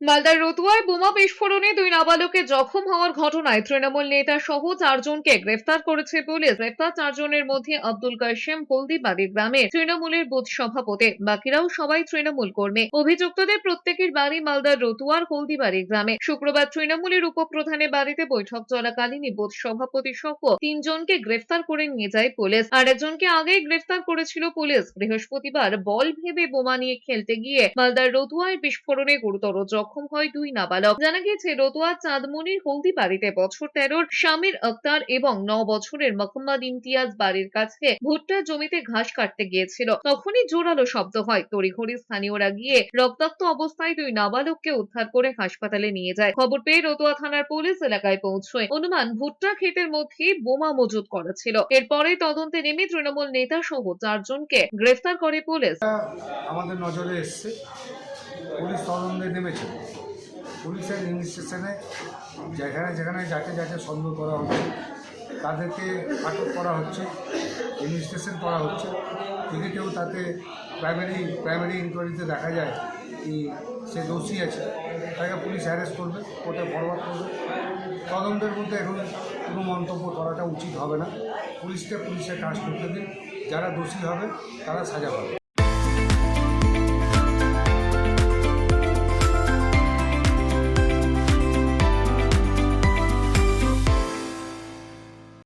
মালদার রতুয়ায় বোমা বিস্ফোরণে দুই নাবালকের জখম হওয়ার ঘটনায় তৃণমূল নেতা সহ চারজনকে গ্রেফতার করেছে পুলিশ। গ্রেফতার চারজনের মধ্যে আব্দুল কাশেম হলদিবাড়ি গ্রামের তৃণমূলের বুথ সভাপতি। বাকিরাও সবাই তৃণমূল কর্মী। অভিযুক্তদের প্রত্যেকের বাড়ি মালদার রতুয়ার হলদিবাড়ি গ্রামে। শুক্রবার তৃণমূলের উপপ্রধানের বাড়িতে বৈঠক চলাকালীনই বুথ সভাপতি সহ তিনজনকে গ্রেফতার করে নিয়ে যায় পুলিশ। আর একজনকে আগেই গ্রেফতার করেছিল পুলিশ। বৃহস্পতিবার বল ভেবে বোমা নিয়ে খেলতে গিয়ে মালদার রতুয়ায় বিস্ফোরণে গুরুতর জখম হয় দুই নাবালক। জানা গিয়েছে, রতুয়া চাঁদমনির হলদিবাড়িতে বছর তেরোর শামির আক্তার এবং ন বছরের মোহাম্মদ ইমতিয়াজ বাড়ির কাছে ভুট্টা জমিতে ঘাস কাটতে গিয়েছিল। তখনই জোরালো শব্দ হয়। তড়িঘড়ি স্থানীয়রা গিয়ে রক্তাক্ত অবস্থায় দুই নাবালককে উদ্ধার করে হাসপাতালে নিয়ে যায়। খবর পেয়ে রতুয়া থানার পুলিশ এলাকায় পৌঁছয়। অনুমান, ভুট্টা ক্ষেতের মধ্যে বোমা মজুত করা ছিল। এরপরে তদন্তে নেমে তৃণমূল নেতা সহ চারজনকে গ্রেফতার করে পুলিশ। আমাদের নজরে এসছে। পুলিশ তদন্তে নেমেছে। পুলিশের ইনভেস্টিগেশনে যেখানে যেখানে যাকে যাকে সন্দেহ করা হচ্ছে, তাদেরকে আটক করা হচ্ছে ইনভেস্টিগেশন করা হচ্ছে। কেউ তাতে প্রাইমারি প্রাইমারি ইনকোয়ারিতে দেখা যায় কি সে দোষী আছে। তাকে পুলিশ অ্যারেস্ট করবে, কোর্টে ফরওয়ার্ড করবে। তদন্তের মধ্যে এখন কোনো মন্তব্য করাটা উচিত হবে না। পুলিশকে পুলিশের কাজ করতে দিন। যারা দোষী হবে, তারা সাজা পাবে।